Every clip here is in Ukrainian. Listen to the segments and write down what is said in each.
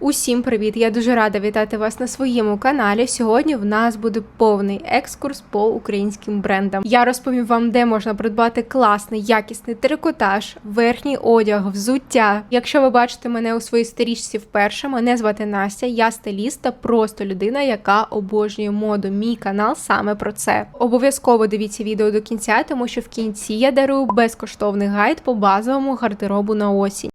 Усім привіт! Я дуже рада вітати вас на своєму каналі. Сьогодні в нас буде повний екскурс по українським брендам. Я розповім вам, де можна придбати класний, якісний трикотаж, верхній одяг, взуття. Якщо ви бачите мене у своїй сторічці вперше, мене звати Настя, я стиліст та просто людина, яка обожнює моду. Мій канал саме про це. Обов'язково дивіться відео до кінця, тому що в кінці я дарую безкоштовний гайд по базовому гардеробу на осінь.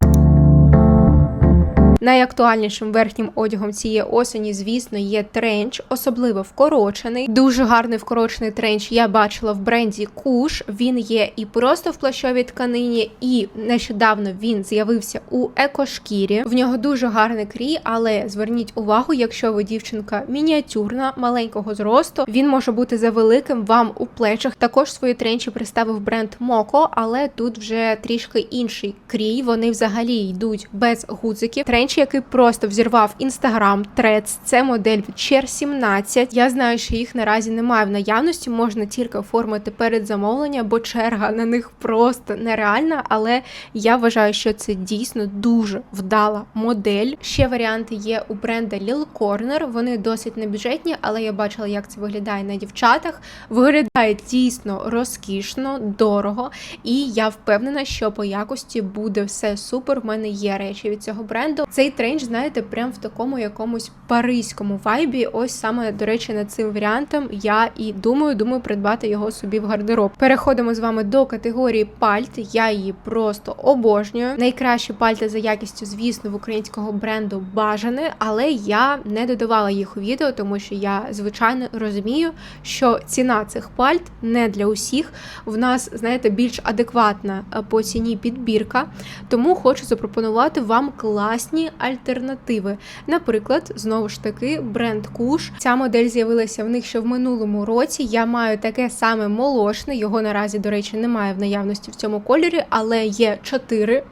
Найактуальнішим верхнім одягом цієї осені, звісно, є тренч, особливо вкорочений. Дуже гарний вкорочений тренч я бачила в бренді Куш. Він є і просто в плащовій тканині, і нещодавно він з'явився у екошкірі. В нього дуже гарний крій, але зверніть увагу, якщо ви дівчинка мініатюрна, маленького зросту, він може бути завеликим вам у плечах. Також свої тренчі представив бренд Моко, але тут вже трішки інший крій. Вони взагалі йдуть без гудзиків. Тренч, який просто взірвав інстаграм, трец, це модель Cher 17. Я знаю, що їх наразі немає в наявності, можна тільки оформити перед замовлення, бо черга на них просто нереальна. Але я вважаю, що це дійсно дуже вдала модель. Ще варіанти є у бренда Lil Corner. Вони досить небюджетні, але я бачила, як це виглядає на дівчатах. Виглядає дійсно розкішно, дорого, і я впевнена, що по якості буде все супер. У мене є речі від цього бренду. Цей тренч, знаєте, прям в такому якомусь паризькому вайбі. Ось саме до речі, над цим варіантом я і думаю, думаю придбати його собі в гардероб. Переходимо з вами до категорії пальт. Я її просто обожнюю. Найкращі пальти за якістю, звісно, в українського бренду бажане, але я не додавала їх у відео, тому що я звичайно розумію, що ціна цих пальт не для усіх. В нас, знаєте, більш адекватна е, по ціні підбірка. Тому хочу запропонувати вам класні альтернативи. Наприклад, знову ж таки, бренд Куш. Ця модель з'явилася в них ще в минулому році. Я маю таке саме молочне. Його наразі, до речі, немає в наявності в цьому кольорі, але є чотири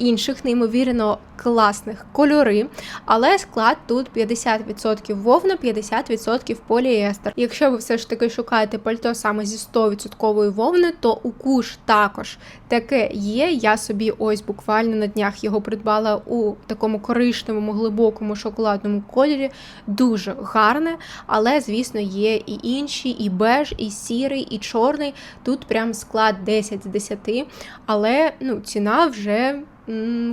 інших, неймовірно класних кольори. Але склад тут 50% вовна, 50% поліестер. Якщо ви все ж таки шукаєте пальто саме зі 100% вовни, то у куш також таке є. Я собі ось буквально на днях його придбала у такому коричневому, глибокому шоколадному кольорі. Дуже гарне, але, звісно, є і інші, і беж, і сірий, і чорний. Тут прям склад 10 з 10, але ну, ціна вже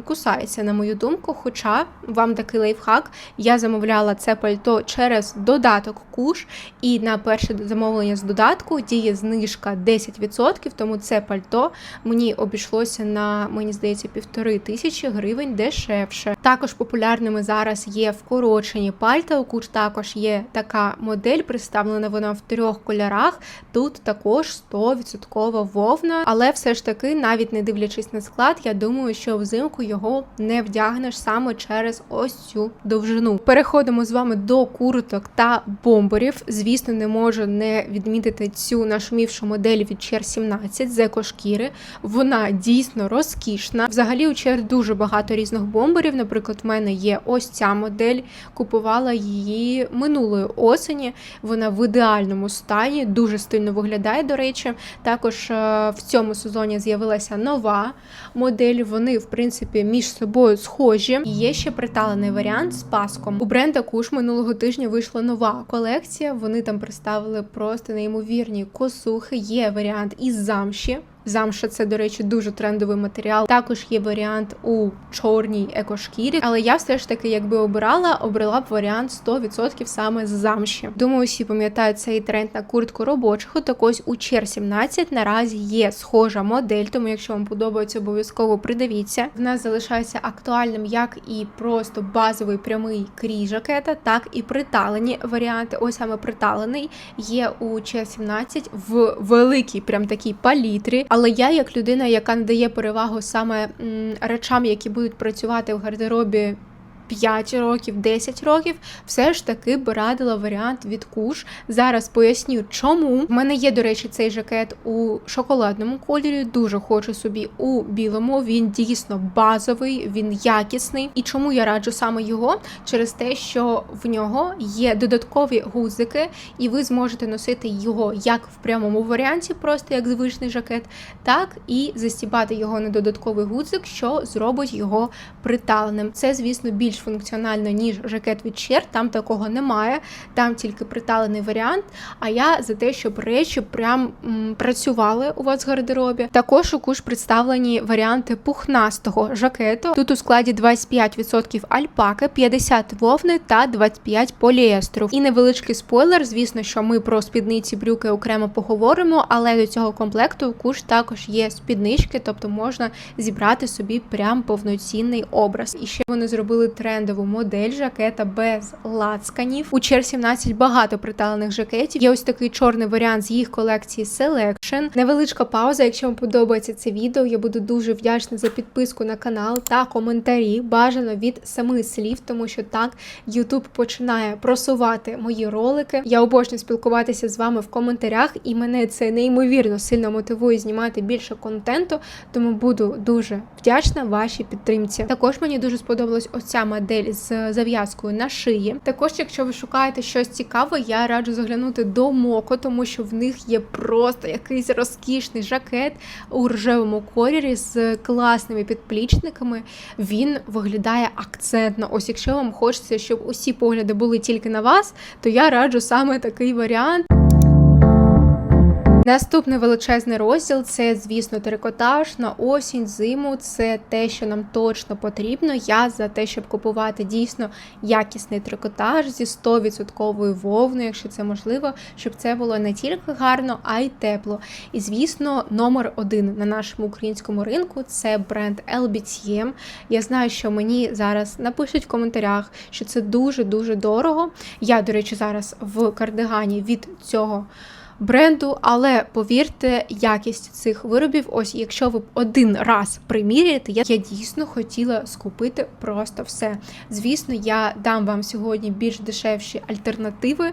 кусається, на мою думку. Хоча вам такий лайфхак, я замовляла це пальто через додаток куш, і на перше замовлення з додатку діє знижка 10%, тому це пальто мені обійшлося на, мені здається, півтори тисячі гривень дешевше. Також популярними зараз є вкорочені пальта. У куш також є така модель, представлена вона в трьох кольорах. Тут також 100% вовна, але все ж таки, навіть не дивлячись на склад, я думаю, що взимку його не вдягнеш саме через ось цю довжину. Переходимо з вами до курток та бомберів. Звісно, не можу не відмітити цю нашумівшу модель від Чер 17 з екошкіри. Вона дійсно розкішна. Взагалі у Чер дуже багато різних бомберів. Наприклад, в мене є ось ця модель. Купувала її минулої осені. Вона в ідеальному стані, дуже стильно виглядає, до речі. Також е, в цьому сезоні з'явилася нова модель. Вони, в принципі, між собою схожі. І є ще приталений варіант з паском. У бренда Куш минулого тижня вийшла нова колекція. Вони там представили просто неймовірні косухи. Є варіант із замші. Замша це, до речі, дуже трендовий матеріал. Також є варіант у чорній екошкірі, але я все ж таки, якби обирала, обрала б варіант 100% саме з замші. Думаю, всі пам'ятають цей тренд на куртку робочого. Так ось у Чер 17 наразі є схожа модель, тому якщо вам подобається, обов'язково придивіться. В нас залишається актуальним як і просто базовий прямий крій жакета, так і приталені варіанти. Ось саме приталений є у Чер 17 в великій, прям такій палітрі. Але я, як людина, яка надає перевагу саме речам, які будуть працювати в гардеробі 5 років, 10 років, все ж таки би радила варіант від куш. Зараз поясню, чому. В мене є, до речі, цей жакет у шоколадному кольорі. Дуже хочу собі у білому. Він дійсно базовий, він якісний. І чому я раджу саме його? Через те, що в нього є додаткові гузики, і ви зможете носити його як в прямому варіанті, просто як звичний жакет, так і застібати його на додатковий гудзик, що зробить його приталеним. Це, звісно, більш більш функціонально, ніж жакет від Cher. Там такого немає, там тільки приталений варіант. А я за те, щоб речі прям м, працювали у вас в гардеробі. Також у куш представлені варіанти пухнастого жакету. Тут у складі 25% альпаки, 50 вовни та 25 поліестру. І невеличкий спойлер. Звісно, що ми про спідниці брюки окремо поговоримо, але до цього комплекту у куш також є спіднички, тобто можна зібрати собі прям повноцінний образ. І ще вони зробили трендову модель жакета без лацканів. У Чер 17 багато приталених жакетів. Є ось такий чорний варіант з їх колекції Selection. Невеличка пауза. Якщо вам подобається це відео, я буду дуже вдячна за підписку на канал та коментарі. Бажано від самих слів, тому що так YouTube починає просувати мої ролики. Я обожнюю спілкуватися з вами в коментарях, і мене це неймовірно сильно мотивує знімати більше контенту, тому буду дуже вдячна вашій підтримці. Також мені дуже сподобалась оця модель з зав'язкою на шиї. Також, якщо ви шукаєте щось цікаве, я раджу заглянути до Моко, тому що в них є просто якийсь розкішний жакет у рожевому кольорі з класними підплічниками. Він виглядає акцентно. Ось якщо вам хочеться, щоб усі погляди були тільки на вас, то я раджу саме такий варіант. Наступний величезний розділ це, звісно, трикотаж на осінь, зиму. Це те, що нам точно потрібно. Я за те, щоб купувати дійсно якісний трикотаж зі 100% вовною, якщо це можливо, щоб це було не тільки гарно, а й тепло. І, звісно, номер один на нашому українському ринку це бренд LBTM. Я знаю, що мені зараз напишуть в коментарях, що це дуже-дуже дорого. Я, до речі, зараз в кардигані від цього бренду, але повірте, якість цих виробів, ось якщо ви один раз приміряєте, я, я дійсно хотіла скупити просто все. Звісно, я дам вам сьогодні більш дешевші альтернативи,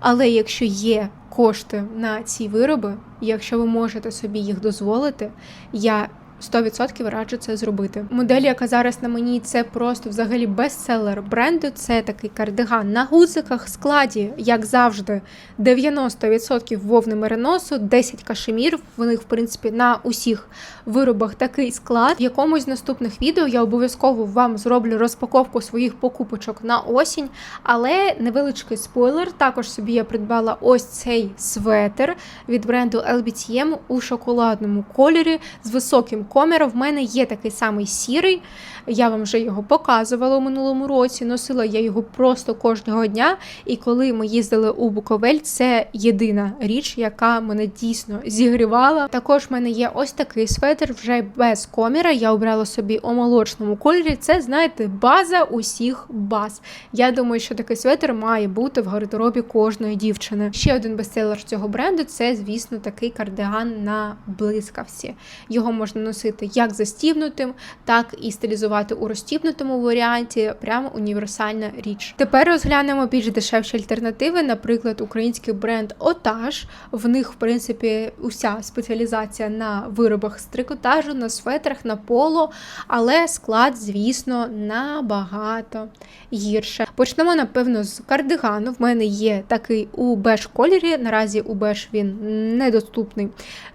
але якщо є кошти на ці вироби, якщо ви можете собі їх дозволити, я 100% раджу це зробити. Модель, яка зараз на мені, це просто взагалі бестселер бренду. Це такий кардиган на гудзиках, складі, як завжди, 90% вовни мериносу, 10 кашемір. В них, в принципі, на усіх виробах такий склад. В якомусь з наступних відео я обов'язково вам зроблю розпаковку своїх покупочок на осінь, але невеличкий спойлер. Також собі я придбала ось цей светер від бренду LBTM у шоколадному кольорі з високим коміром. В мене є такий самий сірий. Я вам вже його показувала у минулому році. Носила я його просто кожного дня. І коли ми їздили у Буковель, це єдина річ, яка мене дійсно зігрівала. Також в мене є ось такий светр вже без коміра. Я обрала собі у молочному кольорі. Це, знаєте, база усіх баз. Я думаю, що такий светр має бути в гардеробі кожної дівчини. Ще один бестселер цього бренду це, звісно, такий кардиган на блискавці. Його можна носити як застібнутим, так і стилізувати у розтібнутому варіанті. Прямо універсальна річ. Тепер розглянемо більш дешевші альтернативи, наприклад, український бренд Отаж. В них, в принципі, уся спеціалізація на виробах з трикотажу, на светрах, на поло, але склад, звісно, набагато гірше. Почнемо, напевно, з кардигану. В мене є такий у беж кольорі. Наразі у беж він недоступний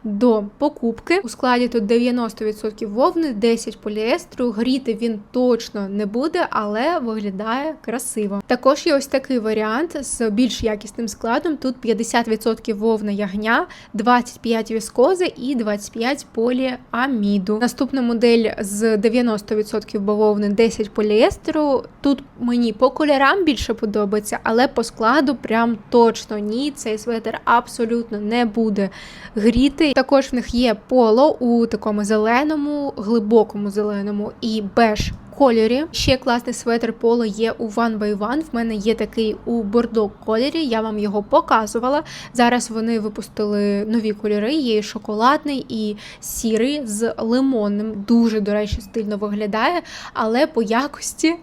до покупки. У складі тут 90% вовни, 10 поліестру. Гріти він точно не буде, але виглядає красиво. Також є ось такий варіант з більш якісним складом. Тут 50% вовна ягня, 25 віскози і 25 поліаміду. Наступна модель з 90% бавовни, 10 поліестеру. Тут мені по кольорам більше подобається, але по складу прям точно ні. Цей светр абсолютно не буде гріти. Також в них є поло у такому зеленому, глибокому зеленому і беж кольорі. Ще класний светр поло є у One by One. В мене є такий у бордо кольорі, я вам його показувала. Зараз вони випустили нові кольори, є і шоколадний і сірий з лимонним. Дуже, до речі, стильно виглядає, але по якості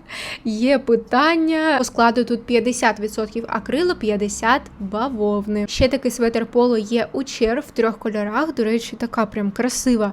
є питання. По складу тут 50% акрилу, 50 бавовни. Ще такий светр поло є у чер в трьох кольорах. До речі, така прям красива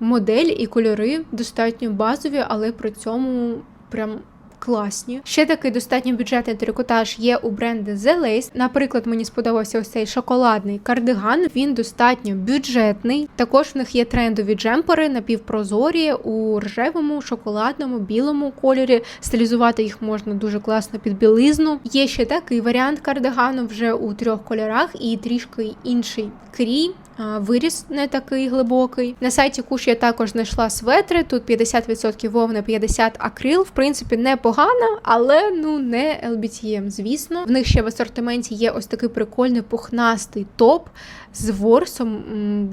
модель і кольори достатньо базові, але при цьому прям класні. Ще такий достатньо бюджетний трикотаж є у бренду The Lace. Наприклад, мені сподобався ось цей шоколадний кардиган. Він достатньо бюджетний. Також в них є трендові джемпери напівпрозорі у рожевому, шоколадному, білому кольорі. Стилізувати їх можна дуже класно під білизну. Є ще такий варіант кардигану вже у трьох кольорах і трішки інший крій. Виріс не такий глибокий. На сайті Куш я також знайшла светри. Тут 50% вовна, 50 акрил. В принципі, непогано, але ну не LBTM, звісно. В них ще в асортименті є ось такий прикольний пухнастий топ з ворсом.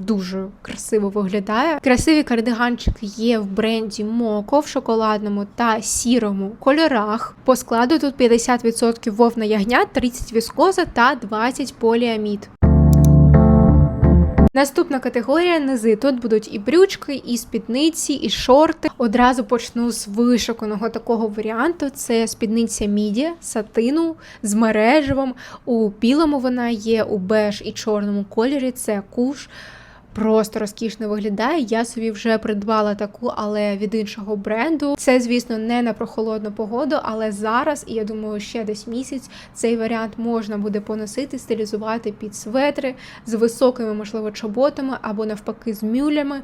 Дуже красиво виглядає. Красиві кардиганчики є в бренді Моко в шоколадному та сірому кольорах. По складу тут 50% вовна ягня, 30 віскоза та 20 поліамід. Наступна категорія низи. Тут будуть і брючки, і спідниці, і шорти. Одразу почну з вишуканого такого варіанту. Це спідниця міді, сатину з мережевом. У білому вона є, у беж і чорному кольорі. Це куш. Просто розкішно виглядає. Я собі вже придбала таку, але від іншого бренду. Це, звісно, не на прохолодну погоду, але зараз, і я думаю, ще десь місяць цей варіант можна буде поносити, стилізувати під светри з високими, можливо, чоботами або навпаки з мюлями.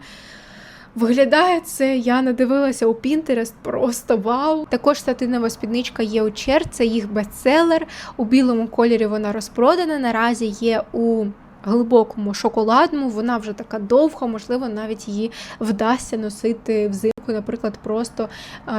Виглядає це, я надивилася у Pinterest, просто вау. Також сатинова спідничка є у Чер, це їх бестселер. У білому кольорі вона розпродана. Наразі є у глибокому шоколадному. Вона вже така довга, можливо, навіть її вдасться носити взимку, наприклад, просто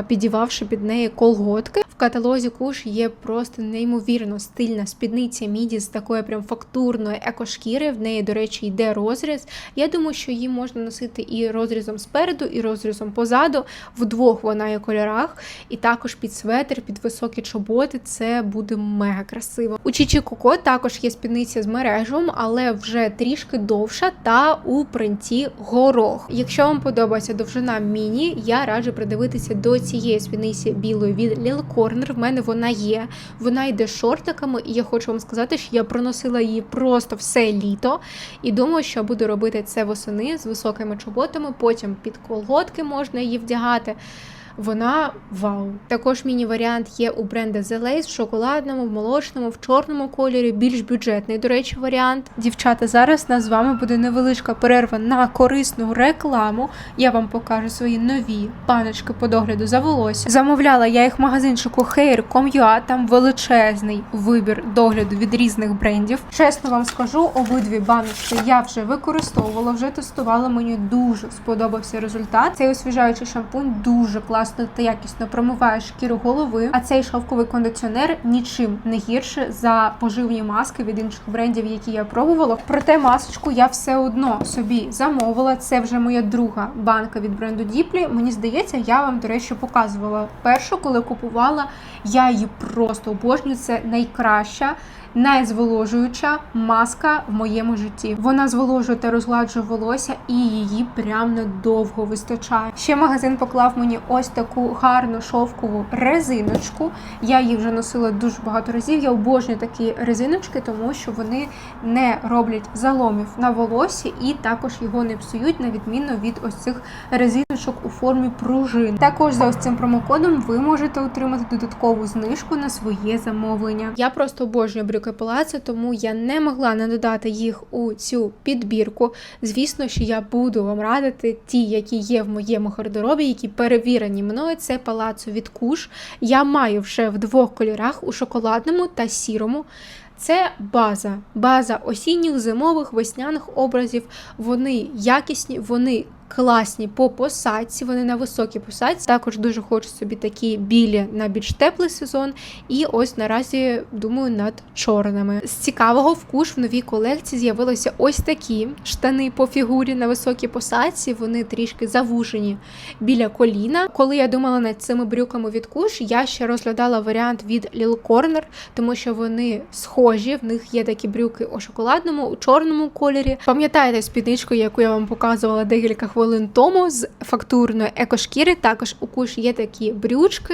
підівавши під неї колготки. В каталозі Куш є просто неймовірно стильна спідниця міді з такої прям фактурної екошкіри. В неї, до речі, йде розріз. Я думаю, що її можна носити і розрізом спереду, і розрізом позаду. Вдвох вона є кольорах, і також під светр, під високі чоботи. Це буде мега красиво. У Чічі Коко також є спідниця з мережом, але вже трішки довша та у принті горох. Якщо вам подобається довжина міні, я раджу придивитися до цієї спідниці білої від Lil Corner. В мене вона є. Вона йде шортиками, і я хочу вам сказати, що я проносила її просто все літо. І думаю, що буду робити це восени з високими чоботами. Потім під колготки можна її вдягати. Вона вау. Також міні-варіант є у бренда The Lace в шоколадному, в молочному, в чорному кольорі, більш бюджетний, до речі, варіант. Дівчата, зараз нас з вами буде невеличка перерва на корисну рекламу. Я вам покажу свої нові паночки по догляду за волосся. Замовляла я їх в магазинчику Hair.com.ua, там величезний вибір догляду від різних брендів. Чесно вам скажу, обидві баночки я вже використовувала, вже тестувала. Мені дуже сподобався результат. Цей освіжаючий шампунь дуже класно та якісно промиває шкіру голови. А цей шовковий кондиціонер нічим не гірше за поживні маски від інших брендів, які я пробувала. Проте масочку я все одно собі замовила. Це вже моя друга банка від бренду Діплі. Мені здається, я вам, до речі, показувала першу, коли купувала. Я її просто обожнюю. Це найкраща найзволожуюча маска в моєму житті. Вона зволожує та розгладжує волосся, і її прям надовго вистачає. Ще магазин поклав мені ось таку гарну шовкову резиночку. Я її вже носила дуже багато разів. Я обожнюю такі резиночки, тому що вони не роблять заломів на волосі і також його не псують, на відміну від ось цих резиночок у формі пружин. Також за ось цим промокодом ви можете отримати додаткову знижку на своє замовлення. Я просто обожнюю брюки Палаци, тому я не могла не додати їх у цю підбірку. Звісно, що я буду вам радити ті, які є в моєму гардеробі, які перевірені мною. Це палацу від куш. Я маю вже в двох кольорах у шоколадному та сірому. Це база, база осінніх, зимових, весняних образів. Вони якісні, вони класні по посадці, вони на високій посадці. Також дуже хочу собі такі білі на більш теплий сезон. І ось наразі думаю над чорними. З цікавого вкуш в новій колекції з'явилися ось такі штани по фігурі на високій посадці. Вони трішки завужені біля коліна. Коли я думала над цими брюками від куш, я ще розглядала варіант від Lil Corner, тому що вони схожі. В них є такі брюки у шоколадному, у чорному кольорі. Пам'ятаєте спідничку, яку я вам показувала декілька хвилин тому з фактурної екошкіри. Також у куш є такі брючки.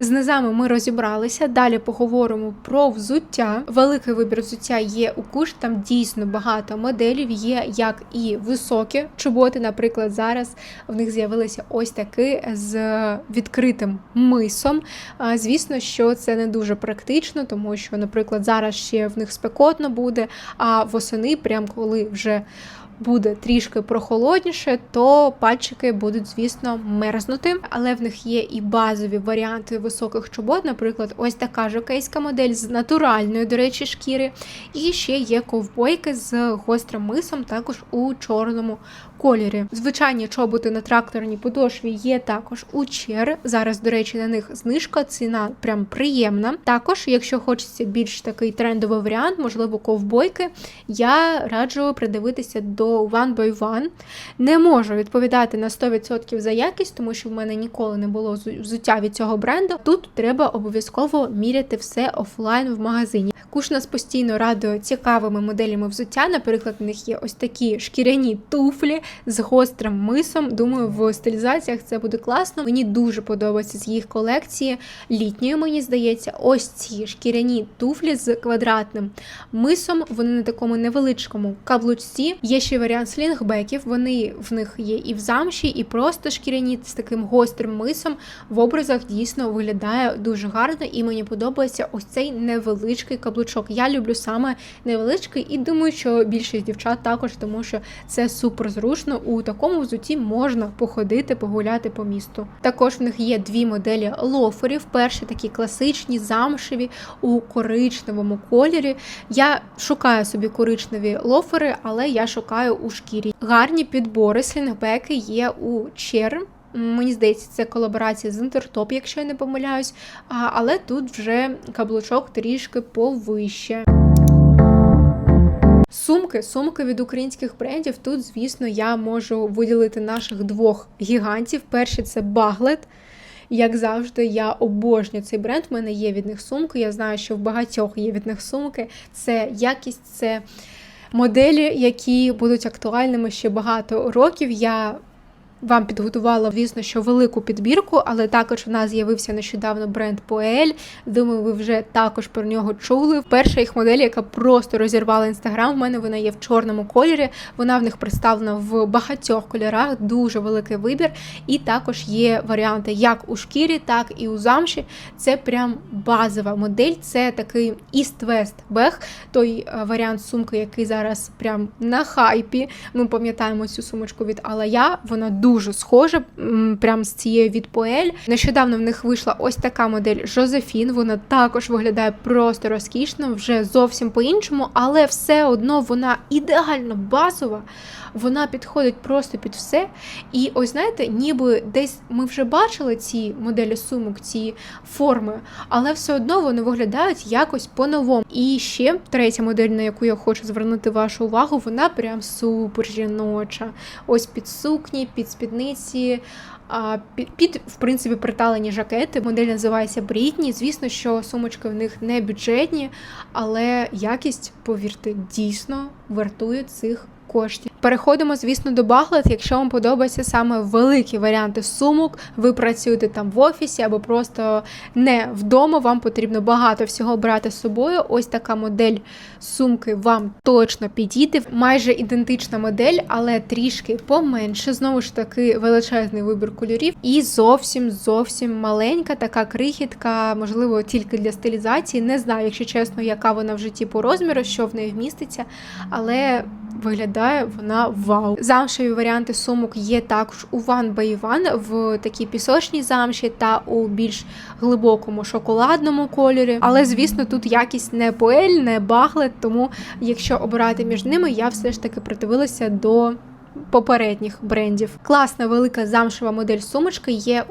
З низами ми розібралися. Далі поговоримо про взуття. Великий вибір взуття є у куш. Там дійсно багато моделів. Є як і високі чоботи. Наприклад, зараз в них з'явилися ось такі з відкритим мисом. Звісно, що це не дуже практично, тому що, наприклад, зараз ще в них спекотно буде, а восени, прям коли вже буде трішки прохолодніше, то пальчики будуть, звісно, мерзнути. Але в них є і базові варіанти високих чобот, наприклад, ось така жокейська модель з натуральної, до речі, шкіри. І ще є ковбойки з гострим мисом, також у чорному кольорі. Звичайні чоботи на тракторній подошві є також у чер. Зараз, до речі, на них знижка, ціна прям приємна. Також, якщо хочеться більш такий трендовий варіант, можливо, ковбойки, я раджу придивитися до One by One. Не можу відповідати на 100% за якість, тому що в мене ніколи не було взуття від цього бренду. Тут треба обов'язково міряти все офлайн в магазині. Куш нас постійно радує цікавими моделями взуття. Наприклад, в них є ось такі шкіряні туфлі з гострим мисом. Думаю, в стилізаціях це буде класно. Мені дуже подобається з їх колекції літньої, мені здається, ось ці шкіряні туфлі з квадратним мисом. Вони на такому невеличкому каблучці. Є ще варіант слінгбеків. Вони в них є і в замші, і просто шкіряні з таким гострим мисом. В образах дійсно виглядає дуже гарно, і мені подобається ось цей невеличкий каблучок. Я люблю саме невеличкий, і думаю, що більшість дівчат також, тому що це супер зручно. У такому взуті можна походити, погуляти по місту. Також в них є дві моделі лоферів. Перші такі класичні, замшеві у коричневому кольорі. Я шукаю собі коричневі лофери, але я шукаю у шкірі. Гарні підбори, слінгбеки є у чер. Мені здається, це колаборація з Інтертоп, якщо я не помиляюсь. Але тут вже каблучок трішки повище. Сумки, сумки від українських брендів. Тут, звісно, я можу виділити наших двох гігантів. Перший це Баглет. Як завжди, я обожнюю цей бренд. У мене є від них сумки. Я знаю, що в багатьох є від них сумки. Це якість, це моделі, які будуть актуальними ще багато років. Я вам підготувала, звісно, що велику підбірку, але також в нас з'явився нещодавно бренд Poel. Думаю, ви вже також про нього чули. Перша їх модель, яка просто розірвала інстаграм. У мене вона є в чорному кольорі. Вона в них представлена в багатьох кольорах, дуже великий вибір. І також є варіанти як у шкірі, так і у замші. Це прям базова модель. Це такий East-West бег, той е, варіант сумки, який зараз прям на хайпі. Ми пам'ятаємо цю сумочку від Алая. Вона дуже дуже схоже, прям з цією від Поель. Нещодавно в них вийшла ось така модель Жозефін. Вона також виглядає просто розкішно, вже зовсім по-іншому, але все одно вона ідеально базова. Вона підходить просто під все. І ось знаєте, ніби десь ми вже бачили ці моделі сумок, ці форми, але все одно вони виглядають якось по-новому. І ще третя модель, на яку я хочу звернути вашу увагу, вона прям супер жіноча. Ось під сукні, під спідниці. Під, під, в принципі, приталені жакети. Модель називається Брітні. Звісно, що сумочки в них не бюджетні, але якість, повірте, дійсно вартує цих коштів. Переходимо, звісно, до Баглет. Якщо вам подобаються саме великі варіанти сумок, ви працюєте там в офісі або просто не вдома, вам потрібно багато всього брати з собою. Ось така модель сумки вам точно підійде. Майже ідентична модель, але трішки поменше. Знову ж таки, величезний вибір кольорів. І зовсім зовсім маленька, така крихітка, можливо, тільки для стилізації. Не знаю, якщо чесно, яка вона в житті по розміру, що в неї вміститься, але виглядає вона вау. Замшеві варіанти сумок є також у by One в такій пісочній замші та у більш глибокому шоколадному кольорі. Але, звісно, тут якість не поель, не баглет, тому якщо обирати між ними, я все ж таки придивилася до попередніх брендів. Класна велика замшева модель сумочки є